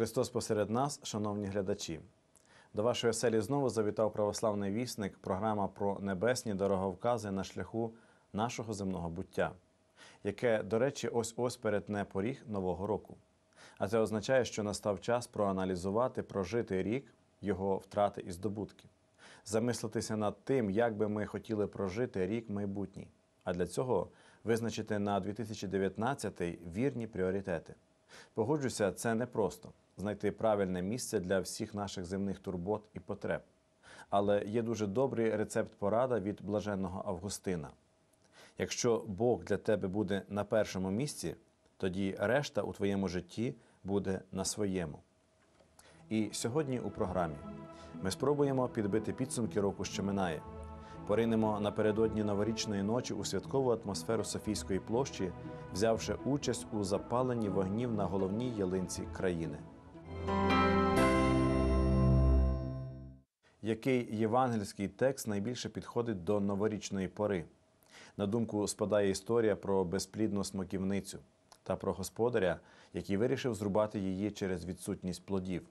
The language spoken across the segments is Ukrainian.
Христос посеред нас, шановні глядачі. До вашої оселі знову завітав православний вісник, програма про небесні дороговкази на шляху нашого земного буття, яке, до речі, ось ось перетне поріг Нового року. А це означає, що настав час проаналізувати прожитий рік, його втрати і здобутки, замислитися над тим, як би ми хотіли прожити рік майбутній. А для цього визначити на 2019 вірні пріоритети. Погоджуся, це непросто знайти правильне місце для всіх наших земних турбот і потреб. Але є дуже добрий рецепт порада від блаженного Августина. Якщо Бог для тебе буде на першому місці, тоді решта у твоєму житті буде на своєму. І сьогодні у програмі ми спробуємо підбити підсумки року, що минає. Поринемо напередодні новорічної ночі у святкову атмосферу Софійської площі, взявши участь у запаленні вогнів на головній ялинці країни. Який євангельський текст найбільше підходить до новорічної пори? На думку спадає історія про безплідну смоківницю та про господаря, який вирішив зрубати її через відсутність плодів.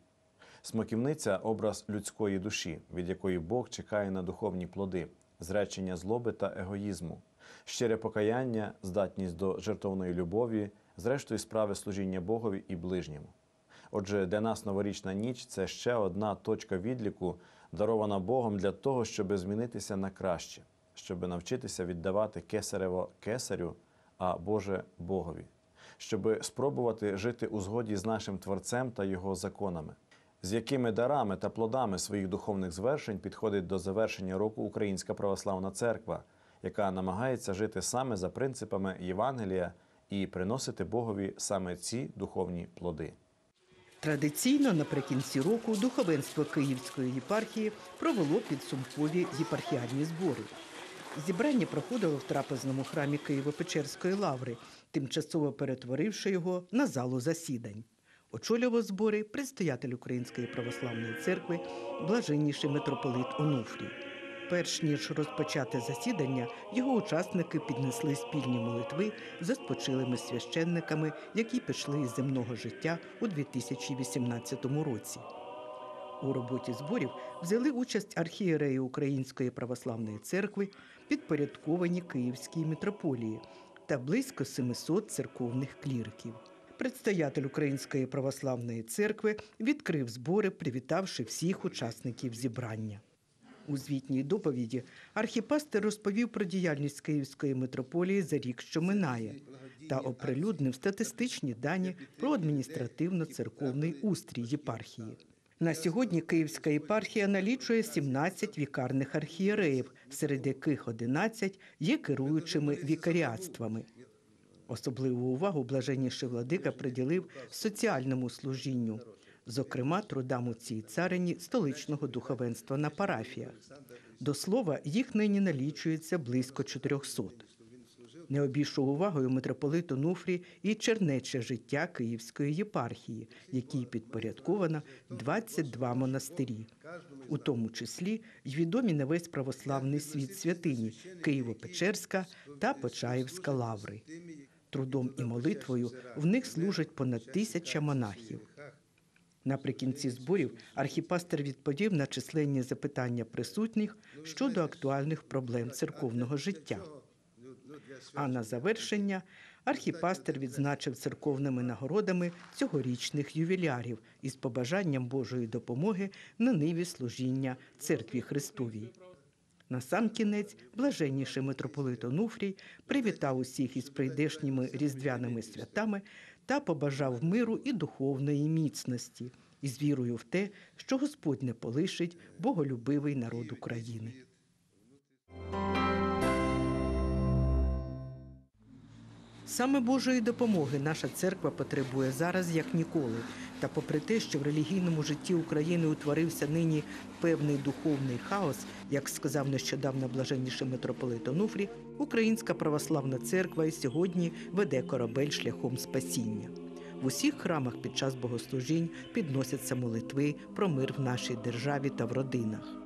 Смоківниця образ людської душі, від якої Бог чекає на духовні плоди, зречення злоби та егоїзму, щире покаяння, здатність до жертовної любові, зрештою справи служіння Богові і ближньому. Отже, для нас новорічна ніч це ще одна точка відліку, дарована Богом для того, щоб змінитися на краще, щоб навчитися віддавати кесарево кесарю, а Боже Богові, щоб спробувати жити у згоді з нашим Творцем та Його законами. З якими дарами та плодами своїх духовних звершень підходить до завершення року Українська православна церква, яка намагається жити саме за принципами Євангелія і приносити Богові саме ці духовні плоди. Традиційно наприкінці року духовенство Київської єпархії провело підсумкові єпархіальні збори. Зібрання проходило в трапезному храмі Києво-Печерської лаври, тимчасово перетворивши його на залу засідань. Очолював збори предстоятель Української православної церкви, блаженніший митрополит Онуфрій. Перш ніж розпочати засідання, його учасники піднесли спільні молитви за спочилими священниками, які пішли із земного життя у 2018 році. У роботі зборів взяли участь архієреї Української православної церкви, підпорядковані Київській митрополії та близько 700 церковних кліриків. Предстоятель Української православної церкви відкрив збори, привітавши всіх учасників зібрання. У звітній доповіді архіпастер розповів про діяльність Київської митрополії за рік, що минає, та оприлюднив статистичні дані про адміністративно-церковний устрій єпархії. На сьогодні Київська єпархія налічує 17 вікарних архієреїв, серед яких 11 є керуючими вікаріатствами. Особливу увагу блаженніший владика приділив соціальному служінню, зокрема трудам у цій царині столичного духовенства на парафіях. До слова, їх нині налічується близько 400. Не обійшов увагою митрополит Онуфрій і чернече життя Київської єпархії, якій підпорядковано 22 монастирі, у тому числі й відомі на весь православний світ святині Києво-Печерська та Почаївська лаври. Трудом і молитвою в них служать понад тисяча монахів. Наприкінці зборів архіпастер відповів на численні запитання присутніх щодо актуальних проблем церковного життя. А на завершення архіпастер відзначив церковними нагородами цьогорічних ювілярів із побажанням Божої допомоги на ниві служіння церкві Христовій. На сам кінець блаженніший митрополит Онуфрій привітав усіх із прийдешніми різдвяними святами та побажав миру і духовної міцності, із вірою в те, що Господь не полишить боголюбивий народ України. Саме Божої допомоги наша церква потребує зараз як ніколи. Та попри те, що в релігійному житті України утворився нині певний духовний хаос, як сказав нещодавно блаженніший митрополит Онуфрі, Українська православна церква і сьогодні веде корабель шляхом спасіння. В усіх храмах під час богослужінь підносяться молитви про мир в нашій державі та в родинах.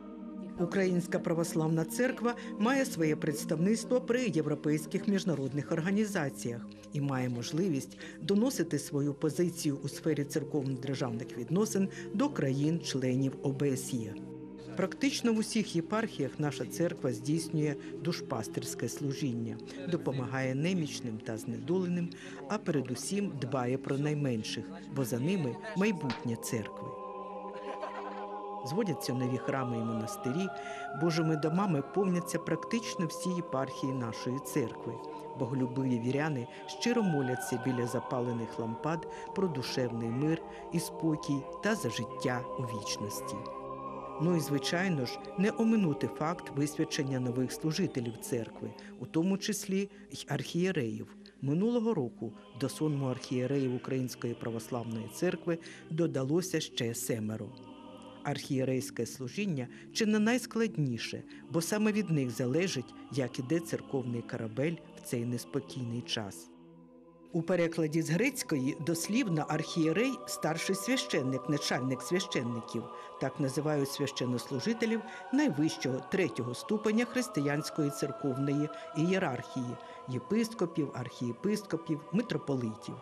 Українська православна церква має своє представництво при європейських міжнародних організаціях і має можливість доносити свою позицію у сфері церковно-державних відносин до країн-членів ОБСЄ. Практично в усіх єпархіях наша церква здійснює душпастерське служіння, допомагає немічним та знедоленим, а передусім дбає про найменших, бо за ними майбутнє церкви. Зводяться нові храми і монастирі, Божими домами повняться практично всі єпархії нашої церкви. Боголюбиві віряни щиро моляться біля запалених лампад про душевний мир і спокій та за життя у вічності. Ну і звичайно ж, не оминути факт висвячення нових служителів церкви, у тому числі й архієреїв. Минулого року до сонму архієреїв Української православної церкви додалося ще семеро. Архієрейське служіння чи не найскладніше, бо саме від них залежить, як іде церковний корабель в цей неспокійний час. У перекладі з грецької дослівно архієрей старший священник, начальник священників. Так називають священнослужителів найвищого третього ступеня християнської церковної ієрархії єпископів, архієпископів, митрополитів.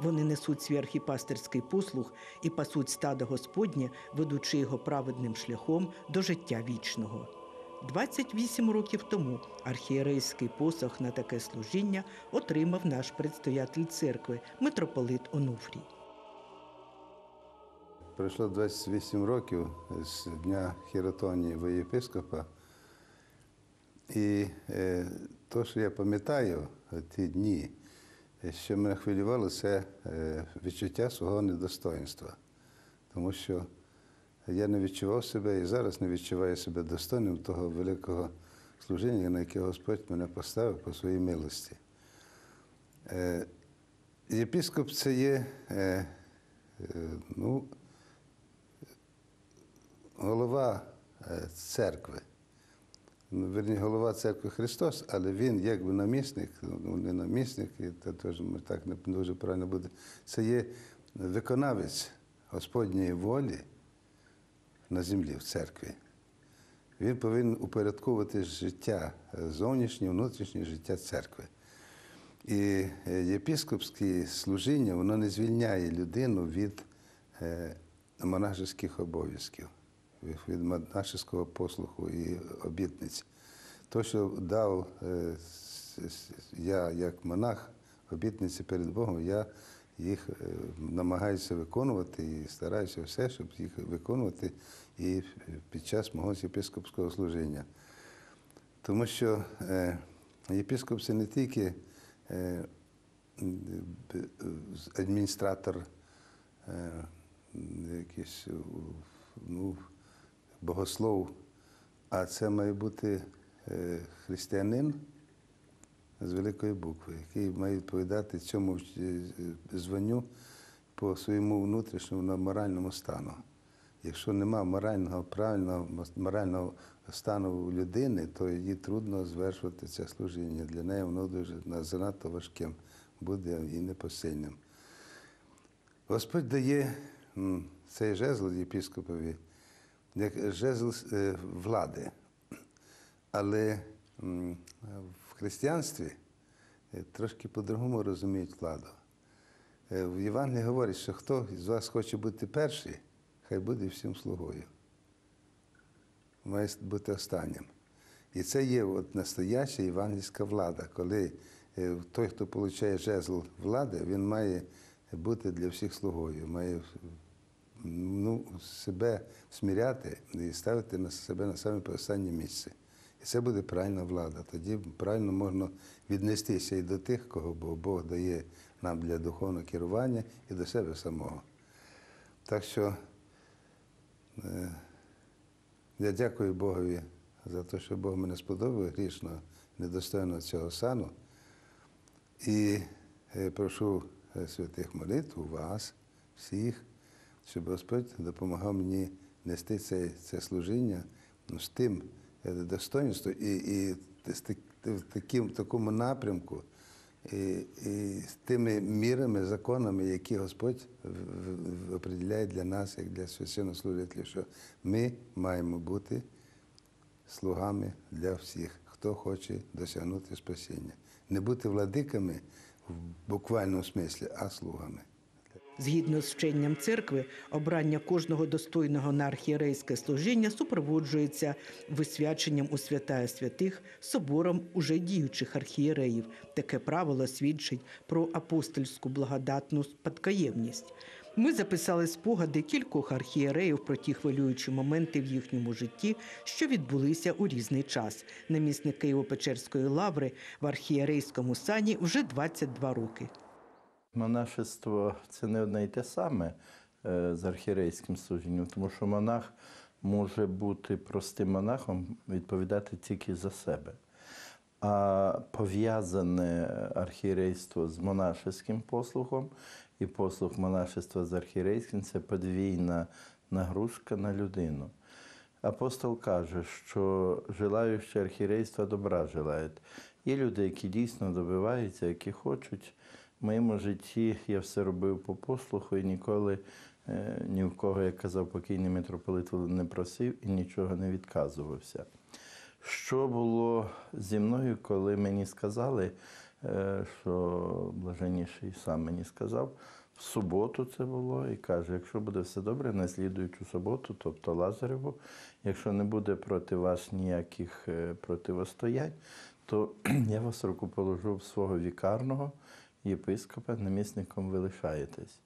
Вони несуть свій архіпастерський послуг і пасуть стадо Господнє, ведучи його праведним шляхом до життя вічного. 28 років тому архієрейський посох на таке служіння отримав наш предстоятель церкви, митрополит Онуфрій. Пройшло 28 років з дня хіротонії воєпископа. І е, то, що я пам'ятаю ті дні, що мене хвилювало, це е, відчуття свого недостоинства. Тому що я не відчував себе і зараз не відчуваю себе достойним того великого служіння, на яке Господь мене поставив по своїй милості. Е, Єпископ це є е, ну, голова церкви. Ну, Верні, голова церкви Христос, але він якби намісник, ну не намісник, і це теж ми так не дуже правильно буде. Це є виконавець Господньої волі на землі в церкві. Він повинен упорядковувати життя, е, зовнішнє, внутрішнє життя церкви. І е, єпископське служіння воно не звільняє людину від е, монашеських обов'язків, від монашеського послуху і обітниць. То, що дав е, я як монах обітниці перед Богом, я їх е, намагаюся виконувати і стараюся все, щоб їх виконувати і під час мого єпископського служіння. Тому що е, єпископ це не тільки адміністратор, якийсь ну, богослов, а це має бути е, християнин з великої букви, який має відповідати цьому е, званню по своєму внутрішньому моральному стану. Якщо нема морального правильного морального стану у людини, то їй трудно звершувати це служіння. Для неї воно дуже занадто важким буде і непосильним. Господь дає цей жезл єпископові як жезл е, влади. Але в християнстві е, трошки по-другому розуміють владу. Е, В Євангелії говорить, що хто з вас хоче бути перший, хай буде всім слугою. Має бути останнім. І це є от настояща євангельська влада, коли той, хто отримує жезл влади, він має бути для всіх слугою, має себе сміряти і ставити на себе на саме останнє місце. І це буде правильна влада. Тоді правильно можна віднестися і до тих, кого Бог- дає нам для духовного керування, і до себе самого. Так що е, я дякую Богові за те, що Бог мене сподобав грішно, недостойно цього сану. І е, прошу е, святих молитв у вас, всіх, щоб Господь допомагав мені нести це, це служіння ну, з тим е, достоинством і, і з так- в таким, такому напрямку, і, і з тими мірами, законами, які Господь определяє для нас, як для священнослужителів, що ми маємо бути слугами для всіх, хто хоче досягнути спасіння. Не бути владиками в буквальному смислі, а слугами. Згідно з вченням церкви, обрання кожного достойного на архієрейське служіння супроводжується висвяченням у святая святих собором уже діючих архієреїв. Таке правило свідчить про апостольську благодатну спадкоємність. Ми записали спогади кількох архієреїв про ті хвилюючі моменти в їхньому житті, що відбулися у різний час. Намісник Києво-Печерської лаври в архієрейському сані вже 22 роки. Монашество це не одне і те саме е, з архірейським служінням, тому що монах може бути простим монахом, відповідати тільки за себе. А пов'язане архієрейство з монашеським послугом і послуг монашества з архієрейським це подвійна нагрузка на людину. Апостол каже, що желаючи архірейства добра желають. Є люди, які дійсно добиваються, які хочуть. В моєму житті я все робив по послуху і ніколи е, ні в кого, як казав покійний митрополит, не просив і нічого не відказувався. Що було зі мною, коли мені сказали, е, що блаженніший сам мені сказав, в суботу це було, і каже: якщо буде все добре, на слідуючу суботу, тобто Лазареву, якщо не буде проти вас ніяких е, противостоянь, то я вас руку положу в свого вікарного єпископа, намісником ви лишаєтесь.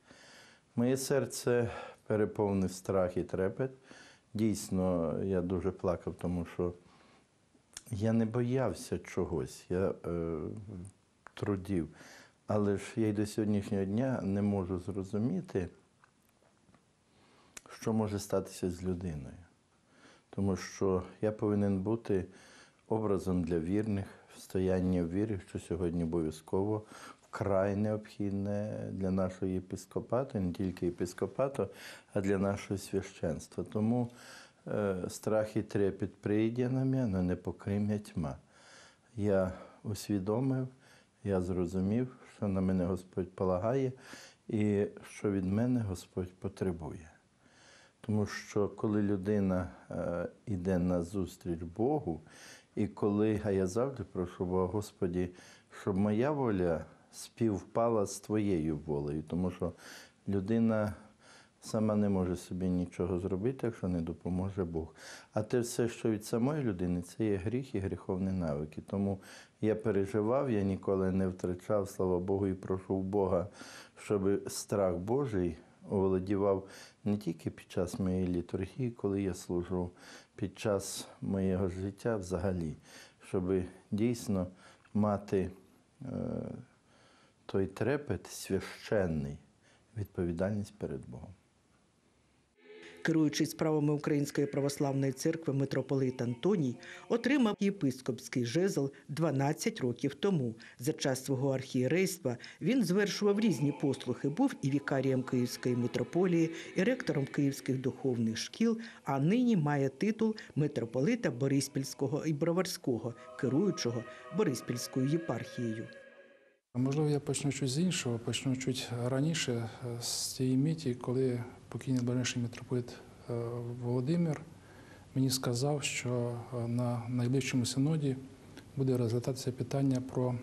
Моє серце переповнив страх і трепет. Дійсно, я дуже плакав, тому що я не боявся чогось, я е, трудів. Але ж я й до сьогоднішнього дня не можу зрозуміти, що може статися з людиною. Тому що я повинен бути образом для вірних, стояння в вірі, що сьогодні обов'язково вкрай необхідне для нашого єпископату, не тільки єпископату, а для нашого священства. Тому е, страх і трепет прийде на мене, але не покриме тьма. Я усвідомив, я зрозумів, що на мене Господь полагає і що від мене Господь потребує. Тому що коли людина е, йде на зустріч Богу, і коли, а я завжди прошу Бога, Господі, щоб моя воля співпала з твоєю волею, тому що людина сама не може собі нічого зробити, якщо не допоможе Бог. А те все, що від самої людини, це є гріх і гріховні навики. Тому я переживав, я ніколи не втрачав, слава Богу, і прошу Бога, щоб страх Божий оволодівав не тільки під час моєї літургії, коли я служу, під час моєго життя взагалі, щоб дійсно мати е, той трепет священний, відповідальність перед Богом. Керуючись справами Української православної церкви, митрополит Антоній отримав єпископський жезл 12 років тому. За час свого архієрейства він звершував різні послухи. Був і вікарієм Київської митрополії, і ректором київських духовних шкіл, а нині має титул митрополита Бориспільського і Броварського, керуючого Бориспільською єпархією. Можливо, я почну чуть з іншого, почну чуть раніше е, з тієї миті, коли покійний блаженніший митрополит е, Володимир мені сказав, що е, на найближчому синоді буде розглядатися питання про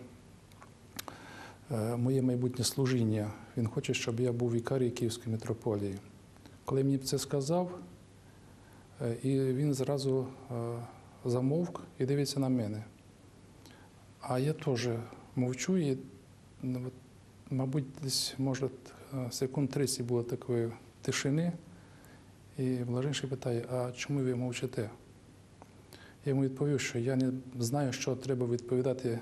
моє майбутнє служіння. Він хоче, щоб я був вікарій Київської митрополії. Коли мені це сказав, і він зразу замовк і дивиться на мене. А я теж мовчу і, от, мабуть, десь, може, е, секунд 30 було такої тишини. І блаженший питає, а чому ви мовчите? Я йому відповів, що я не знаю, що треба відповідати е,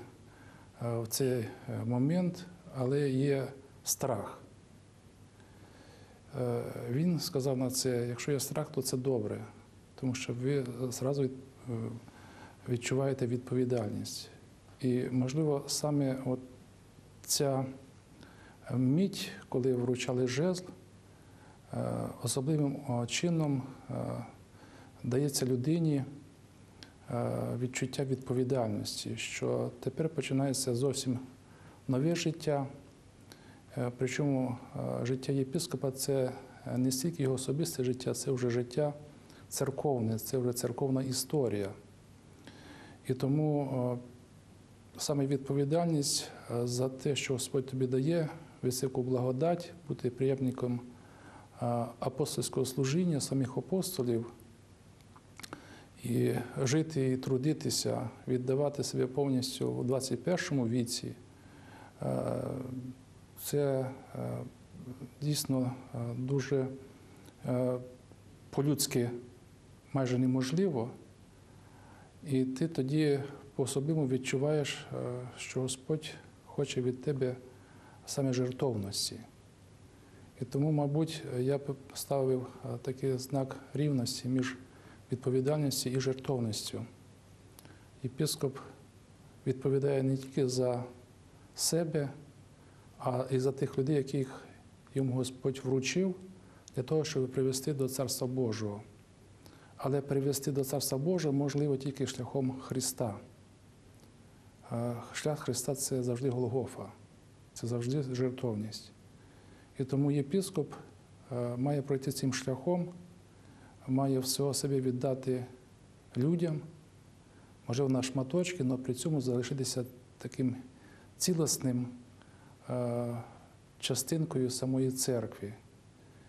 в цей е, момент, але є страх. Він сказав на це, якщо є страх, то це добре, тому що ви зразу е, відчуваєте відповідальність. І, можливо, саме от ця мить, коли вручали жезл, е, особливим е, чином е, дається людині е, відчуття відповідальності, що тепер починається зовсім нове життя. Е, Причому е, життя єпископа це не стільки його особисте життя, це вже життя церковне, це вже церковна історія. І тому е, саме відповідальність е, за те, що Господь тобі дає, високу благодать, бути приємником апостольського служіння, самих апостолів, і жити і трудитися, віддавати себе повністю у 21 віці. е, Це е, дійсно е, дуже по-людськи майже неможливо. І ти тоді по-особливо відчуваєш, е, що Господь хоче від тебе саме жертовності. І тому, мабуть, я б ставив е, такий знак рівності між відповідальністю і жертовністю. Єпископ відповідає не тільки за себе, а і за тих людей, яких йому Господь вручив, для того, щоб привести до Царства Божого. Але привести до Царства Божого можливо тільки шляхом Христа. Шлях Христа це завжди Голгофа, це завжди жертовність. І тому єпископ е, має пройти цим шляхом, має всього себе віддати людям, можливо, на шматочки, але при цьому залишитися таким цілісним е, частинкою самої церкви,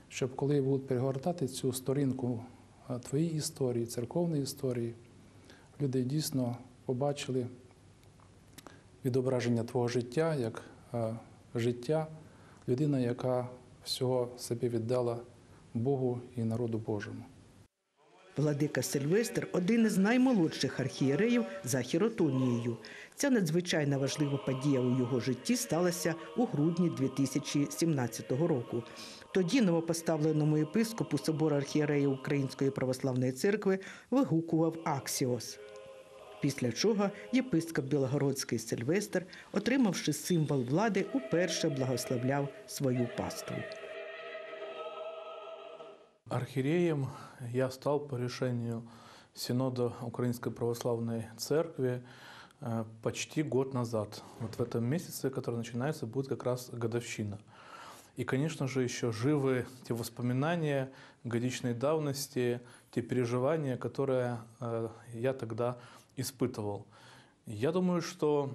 щоб коли будуть перегортати цю сторінку е, твоєї історії, церковної історії, люди дійсно побачили відображення твого життя як е, життя людина, яка всього себе віддала Богу і народу Божому. Владика Сильвестр один із наймолодших архієреїв за хіротонією. Ця надзвичайно важлива подія у його житті сталася у грудні 2017 року. Тоді новопоставленому єпископу собору архієреїв Української православної церкви вигукував Аксіос Після чого єпископ Білогородський Сильвестр, отримавши символ влади, уперше благословляв свою паству. Архиереем я стал по решению Синода Украинской Православной Церкви э, почти год назад. Вот в этом месяце, который начинается, будет как раз годовщина. И, конечно же, еще живы те воспоминания годичной давности, те переживания, которые э, я тогда испытывал. Я думаю, что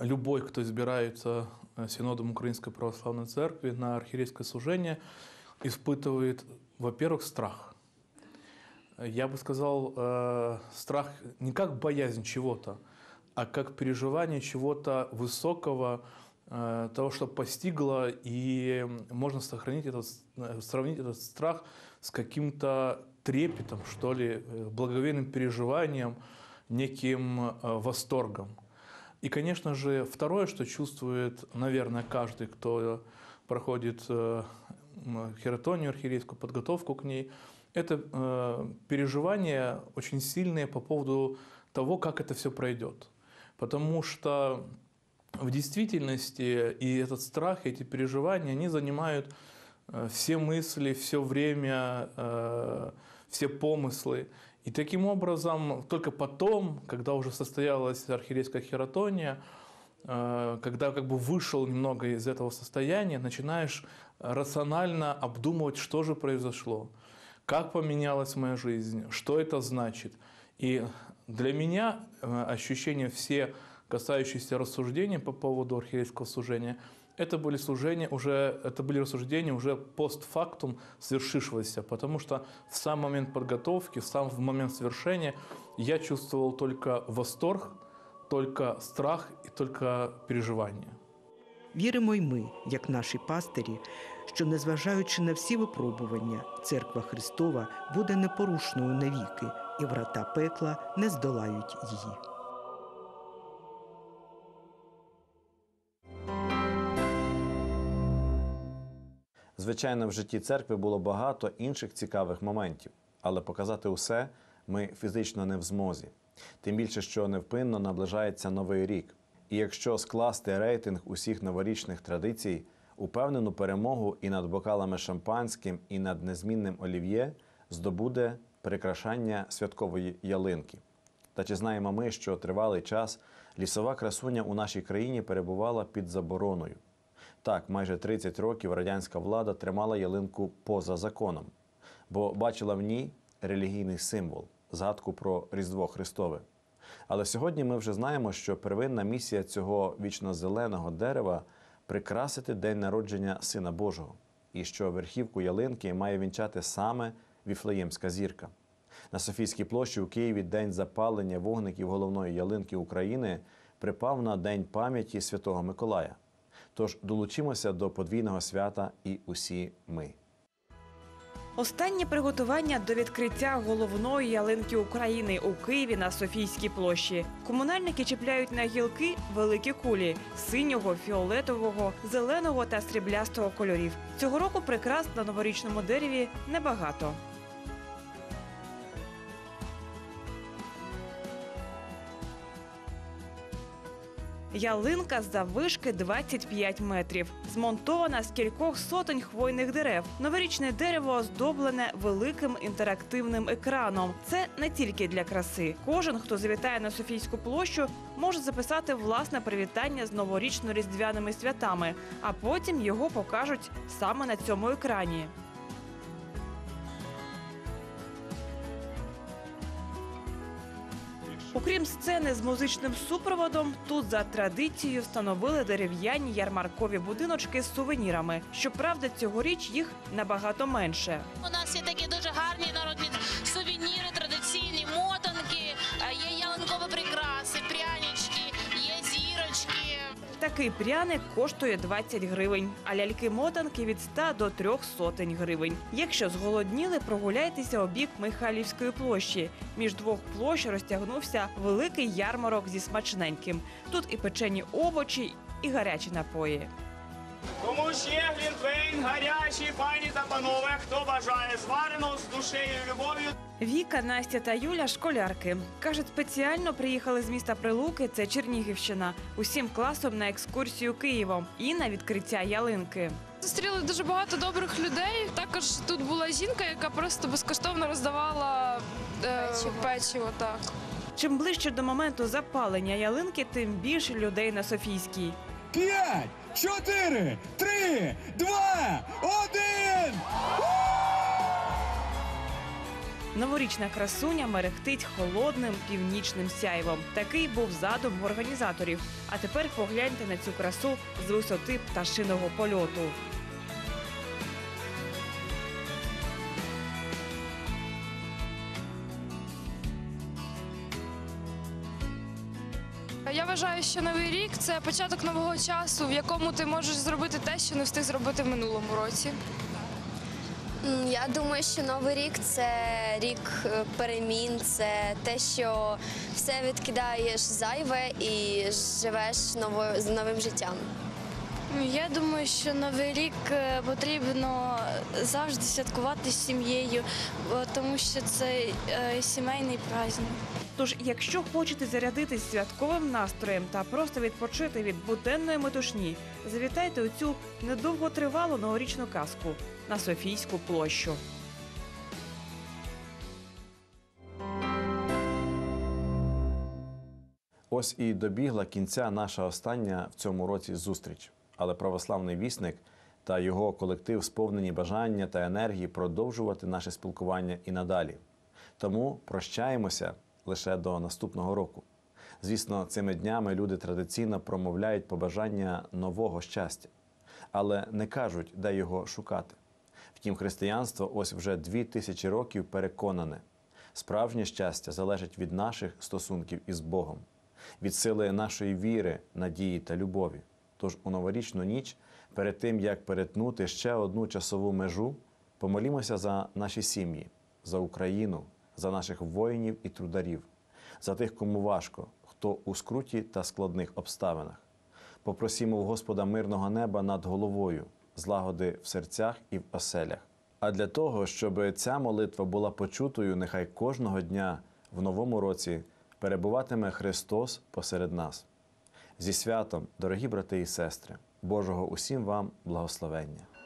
любой, кто избирается э, Синодом Украинской Православной Церкви на архиерейское служение, испытывает, во-первых, страх. Я бы сказал, э, страх не как боязнь чего-то, а как переживание чего-то высокого, э, того, что постигло, и можно сохранить этот, э, сравнить этот страх с каким-то трепетом, что ли, э, благоговейным переживанием, неким э, восторгом. И, конечно же, второе, что чувствует, наверное, каждый, кто проходит э, хератонию, архиерейскую подготовку к ней, это э, переживания очень сильные по поводу того, как это все пройдет. Потому что в действительности и этот страх, и эти переживания, они занимают все мысли, все время, все помыслы. И таким образом, только потом, когда уже состоялась архиерейская хератония, э, когда как бы вышел немного из этого состояния, начинаешь рационально обдумывать, что же произошло, как поменялась моя жизнь, что это значит. И для меня э, ощущения все, касающиеся рассуждений по поводу архиерейского служения, это были служения уже, это были рассуждения уже постфактум свершившегося, потому что в сам момент подготовки, в сам момент совершения я чувствовал только восторг, только страх и только переживания. Віримо й ми, як наші пастирі, що, незважаючи на всі випробування, церква Христова буде непорушною навіки, і врата пекла не здолають її. Звичайно, в житті церкви було багато інших цікавих моментів, але показати усе ми фізично не в змозі. Тим більше, що невпинно наближається новий рік. І якщо скласти рейтинг усіх новорічних традицій, упевнену перемогу і над бокалами шампанським, і над незмінним олів'є здобуде прикрашання святкової ялинки. Та чи знаємо ми, що тривалий час лісова красуня у нашій країні перебувала під забороною? Так, майже 30 років радянська влада тримала ялинку поза законом, бо бачила в ній релігійний символ, згадку про Різдво Христове. Але сьогодні ми вже знаємо, що первинна місія цього вічно-зеленого дерева прикрасити день народження Сина Божого, і що верхівку ялинки має вінчати саме Віфлеємська зірка. На Софійській площі у Києві день запалення вогників головної ялинки України припав на День пам'яті Святого Миколая. Тож долучимося до подвійного свята і усі ми. Останнє приготування до відкриття головної ялинки України у Києві на Софійській площі. Комунальники чіпляють на гілки великі кулі синього, фіолетового, зеленого та сріблястого кольорів. Цього року прикрас на новорічному дереві небагато. Ялинка заввишки 25 метрів, змонтована з кількох сотень хвойних дерев. Новорічне дерево оздоблене великим інтерактивним екраном. Це не тільки для краси. Кожен, хто завітає на Софійську площу, може записати власне привітання з новорічно-різдвяними святами, а потім його покажуть саме на цьому екрані. Окрім сцени з музичним супроводом, тут за традицією встановили дерев'яні ярмаркові будиночки з сувенірами. Щоправда, цьогоріч їх набагато менше. У нас є такі дуже гарні народні Такий пряник коштує 20 гривень, а ляльки-мотанки від 100 до 3 сотень гривень. Якщо зголодніли, прогуляйтеся обік Михайлівської площі. Між двох площ розтягнувся великий ярмарок зі смачненьким. Тут і печені овочі, і гарячі напої. Тому ще глінтвейн гарячий, пані та панове, хто бажає звареного з душею і любов'ю. Віка, Настя та Юля школярки. Кажуть, спеціально приїхали з міста Прилуки, це Чернігівщина, усім класом на екскурсію Києвом і на відкриття ялинки. Зустріли дуже багато добрих людей. Також тут була жінка, яка просто безкоштовно роздавала е, печиво. Так. Чим ближче до моменту запалення ялинки, тим більше людей на Софійській. П'ять, чотири, три, два, один! Новорічна красуня мерехтить холодним північним сяйвом. Такий був задум організаторів. А тепер погляньте на цю красу з висоти пташиного польоту. Вважаю, що новий рік це початок нового часу, в якому ти можеш зробити те, що не встиг зробити в минулому році. Я думаю, що новий рік це рік е, перемін, це те, що все відкидаєш зайве і живеш новою, з новим життям. Я думаю, що новий рік е, потрібно завжди святкувати з сім'єю, тому що це сімейний праздник. Тож, якщо хочете зарядитись святковим настроєм та просто відпочити від буденної метушні, завітайте у цю недовготривалу новорічну казку на Софійську площу. Ось і добігла кінця наша остання в цьому році зустріч. Але православний вісник та його колектив сповнені бажання та енергії продовжувати наше спілкування і надалі. Тому прощаємося лише до наступного року. Звісно, цими днями люди традиційно промовляють побажання нового щастя, але не кажуть, де його шукати. Втім, християнство ось вже дві тисячі років переконане. Справжнє щастя залежить від наших стосунків із Богом, від сили нашої віри, надії та любові. Тож у новорічну ніч, перед тим як перетнути ще одну часову межу, помолімося за наші сім'ї, за Україну, за наших воїнів і трударів, за тих, кому важко, хто у скруті та складних обставинах. Попросімо у Господа мирного неба над головою, злагоди в серцях і в оселях. А для того, щоб ця молитва була почутою, нехай кожного дня в новому році перебуватиме Христос посеред нас. Зі святом, дорогі брати і сестри, Божого усім вам благословення.